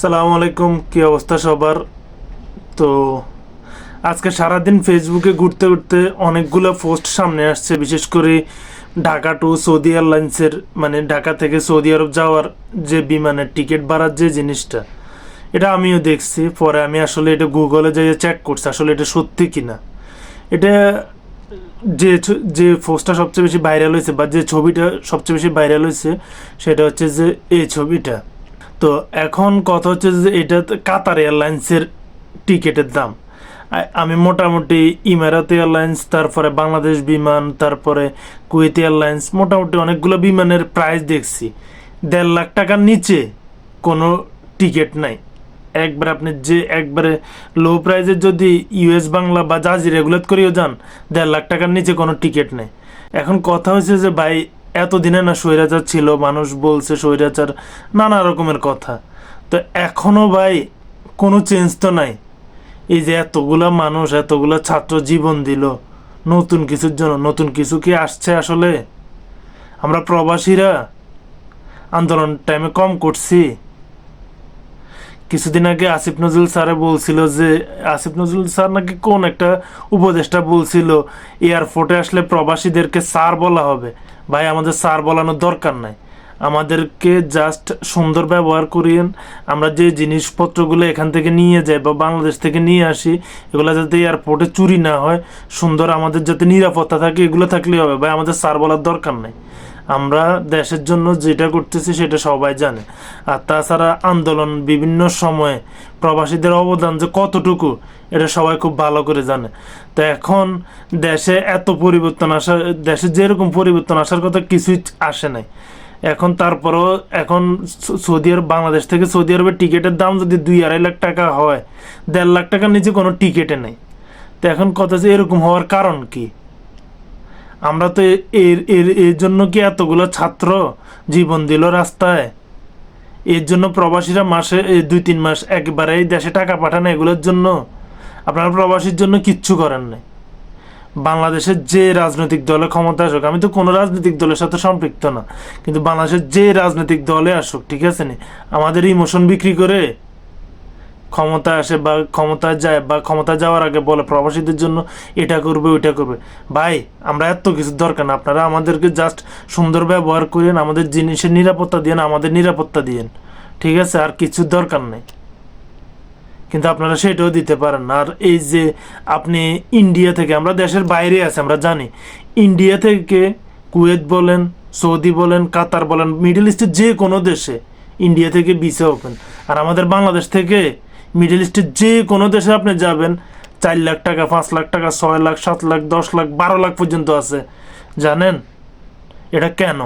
সালাম আলাইকুম কি অবস্থা সবার? তো আজকে সারাদিন ফেসবুকে ঘুরতে ঘুরতে অনেকগুলো পোস্ট সামনে আসছে, বিশেষ করে ঢাকা টু সৌদি এয়ারলাইন্সের মানে ঢাকা থেকে সৌদি আরব যাওয়ার যে বিমানের টিকিট বাড়ার যে জিনিসটা, এটা আমিও দেখছি। পরে আমি আসলে এটা গুগলে যাইয়ে চেক করছি, আসলে এটা সত্যি কিনা। এটা যে যে পোস্টটা সবচেয়ে বেশি ভাইরাল হয়েছে বা যে ছবিটা সবচেয়ে বেশি ভাইরাল হয়েছে, সেটা হচ্ছে যে এই ছবিটা। তো এখন কথা হচ্ছে যে এটা কাতার এয়ারলাইন্সের টিকিটের দাম। আমি মোটামুটি ইমারাত এয়ারলাইন্স তারপরে বাংলাদেশ বিমান, তারপরে কুয়েত এয়ারলাইন্স মোটামুটি অনেকগুলো বিমানের প্রাইস দেখছি। দেড় লাখ টাকার নিচে কোনো টিকিট নাই। একবার আপনি যে একবারে লো প্রাইজের যদি ইউএস বাংলা বা জাজি রেগুলেট করেও যান, দেড় লাখ টাকার নিচে কোনো টিকিট নেই। এখন কথা হয়েছে যে ভাই এতদিনে না স্বৈরাচার ছিল, মানুষ বলছে স্বৈরাচার, নানা রকমের কথা। তো এখনও ভাই কোনো চেঞ্জ তো নাই। এই যে এতগুলা মানুষ, এতগুলা ছাত্র জীবন দিল, নতুন কিছুর জন্য, নতুন কিছু কি আসছে আসলে? আমরা প্রবাসীরা আন্দোলন টাইমে কম করছি। কিছুদিন আগে আসিফ নজরুল স্যারে বলছিল যে, আসিফ নজরুল স্যার নাকি কোন একটা উপদেষ্টা বলছিল, এয়ারপোর্টে আসলে প্রবাসীদেরকে স্যার বলা হবে। ভাই, আমাদের স্যার বলানোর দরকার নাই। আমাদেরকে জাস্ট সুন্দর ব্যবহার করিয়েন। আমরা যে জিনিসপত্রগুলো এখান থেকে নিয়ে যাই বা বাংলাদেশ থেকে নিয়ে আসি, এগুলো যাতে এয়ারপোর্টে চুরি না হয়, সুন্দর আমাদের যাতে নিরাপত্তা থাকে, এগুলো থাকলেই হবে। ভাই, আমাদের স্যার বলার দরকার নেই। আমরা দেশের জন্য যেটা করতেছি সেটা সবাই জানে। আর তাছাড়া আন্দোলন বিভিন্ন সময়ে প্রবাসীদের অবদান যে কতটুকু, এটা সবাই খুব ভালো করে জানে। তো এখন দেশে এত পরিবর্তন আসা, দেশে যেরকম পরিবর্তন আসার কথা কিছুই আসে নাই। এখন তারপরও এখন সৌদি আরব, বাংলাদেশ থেকে সৌদি আরবের টিকিটের দাম যদি দুই আড়াই লাখ টাকা হয়, দেড় লাখ টাকার নিচে কোনো টিকিটে নেই। তো এখন কথা যে এরকম হওয়ার কারণ কি? আমরা তো এর এর এর জন্য কি এতগুলো ছাত্র জীবন দিল রাস্তায়? এর জন্য প্রবাসীরা মাসে দুই, তিন মাস একবারেই দেশে টাকা পাঠান এগুলোর জন্য। আপনারা প্রবাসীর জন্য কিচ্ছু করেন নাই। বাংলাদেশের যে রাজনৈতিক দলে ক্ষমতা আসুক, আমি তো কোনো রাজনৈতিক দলের সাথে সম্পৃক্ত না, কিন্তু বাংলাদেশের যে রাজনৈতিক দলে আসুক, ঠিক আছে নি? আমাদের ইমোশন বিক্রি করে ক্ষমতা আসে বা ক্ষমতা যায় বা ক্ষমতা যাওয়ার আগে বলে প্রবাসীদের জন্য এটা করবে, ওইটা করবে। ভাই, আমরা এত কিছু দরকার না। আপনারা আমাদেরকে জাস্ট সুন্দর ব্যবহার করেন, আমাদের জিনিসের নিরাপত্তা দিয়েন, আমাদের নিরাপত্তা দিয়েন। ঠিক আছে? আর কিছু দরকার নেই। কিন্তু আপনারা সেটাও দিতে পারেন আর এই যে আপনি ইন্ডিয়া থেকে, আমরা দেশের বাইরে আছি, আমরা জানি। ইন্ডিয়া থেকে কুয়েত বলেন, সৌদি বলেন, কাতার বলেন, মিডল ইস্টের যে কোনো দেশে ইন্ডিয়া থেকে ভিসা ওপেন। আর আমাদের বাংলাদেশ থেকে মিডল ইস্টের যে কোনো দেশে আপনি যাবেন, চার লাখ টাকা, পাঁচ লাখ টাকা, ছয় লাখ, সাত লাখ, দশ লাখ, বারো লাখ পর্যন্ত আছে। জানেন? এটা কেন?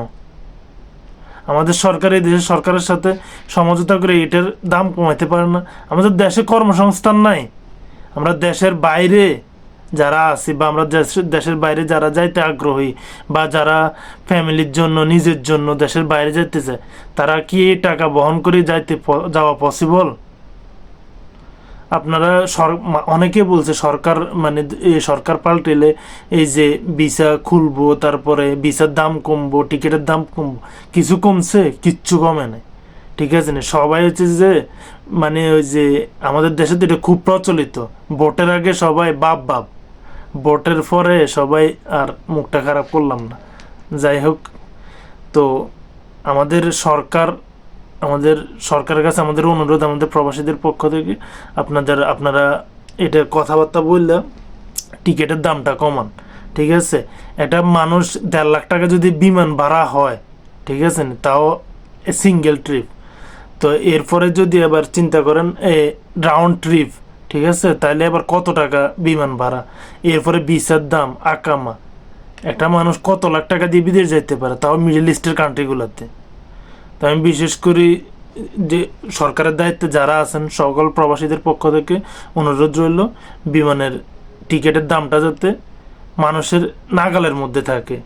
আমাদের সরকার, এই দেশের সরকারের সাথে সমঝোতা করে এটার দাম কমাইতে পারে না। আমাদের দেশে কর্মসংস্থান নাই। আমরা দেশের বাইরে যারা আছি বা আমরা দেশের বাইরে যারা যাইতে আগ্রহী বা যারা ফ্যামিলির জন্য, নিজের জন্য দেশের বাইরে যাইতে চায় তারা কি এই টাকা বহন করে যাইতে যাওয়া পসিবল আপনারা অনেকে বলছে সরকার মানে সরকার পাল্টেলে এই যে ভিসা খুলবো, তারপরে ভিসার দাম কমবো, টিকিটের দাম কমবো, কিছু কমছে, কিচ্ছু কমে নাই। ঠিক আছে না? সবাই হচ্ছে যে মানে ওই যে আমাদের দেশে তো এটা খুব প্রচলিত। ভোটের আগে সবাই বাপ বাপ। ভোটের পরে সবাই আর মুখটা খারাপ করলাম না। যাই হোক, তো আমাদের সরকার আমাদের সরকারের কাছে আমাদের অনুরোধ, আমাদের প্রবাসীদের পক্ষ থেকে আপনাদের আপনারা এটা কথাবার্তা বললে টিকিটের দামটা কমান, ঠিক আছে? এটা মানুষ দেড় লাখ টাকা যদি বিমান ভাড়া হয়, ঠিক আছে? তাও সিঙ্গেল ট্রিপ তো এরপরে যদি আবার চিন্তা করেন, এ রাউন্ড ট্রিপ ঠিক আছে? তাহলে আবার কত টাকা বিমান ভাড়া? এরপরে ভিসার দাম, আকামা। একটা মানুষ কত লাখ টাকা দিয়ে বিদেশ যেতে পারে? তাও মিডল ইস্টের কান্ট্রিগুলোতে তো আমি বিশেষ করি যে সরকারের দায়িত্বে যারা আছেন, সকল প্রবাসীদের পক্ষ থেকে অনুরোধ রইল বিমানের টিকিটের দামটা যাতে মানুষের নাগালের মধ্যে থাকে।